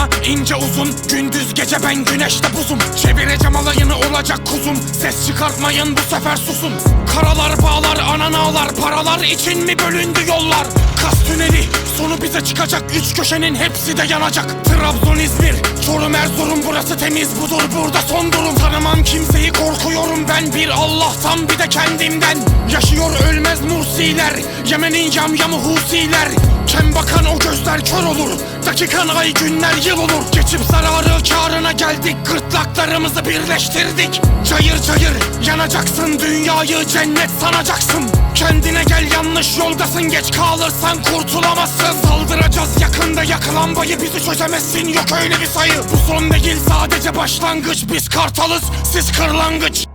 ama ince uzun. Gündüz gece ben güneşte buzum. Çevireceğim alayını olacak kuzum. Ses çıkartmayın bu sefer susun. Karalar bağlar anan ağlar. Paralar için mi bölündü yollar? Kas tüneli sonu bize çıkacak. Üç köşenin hepsi de yanacak. Trabzon İzmir Çorum Erzurum. Burası temiz budur. Burada son durum. Tanımam kimseyi korkuyorum ben. Bir Allah'tan bir de kendimden. Yaşıyor ölmez Mursiler. Yemen'in yamyamı Husiler. Kem bakan o gözler kör olur. Dakikan ay günler yıl olur. Geçip zararı karına geldik. Gırtlaklarımızı birleştirdik. Cayır cayır yanacaksın. Dünyayı cennet sanacaksın. Kendine gel yanlış yoldasın. Geç kalırsan kurtulamazsın. Saldıracağız yakında. Yakılan bayı Bizi çözemezsin. Yok öyle bir sayı. Bu son değil sadece başlangıç. Biz kartalız siz kırlangıç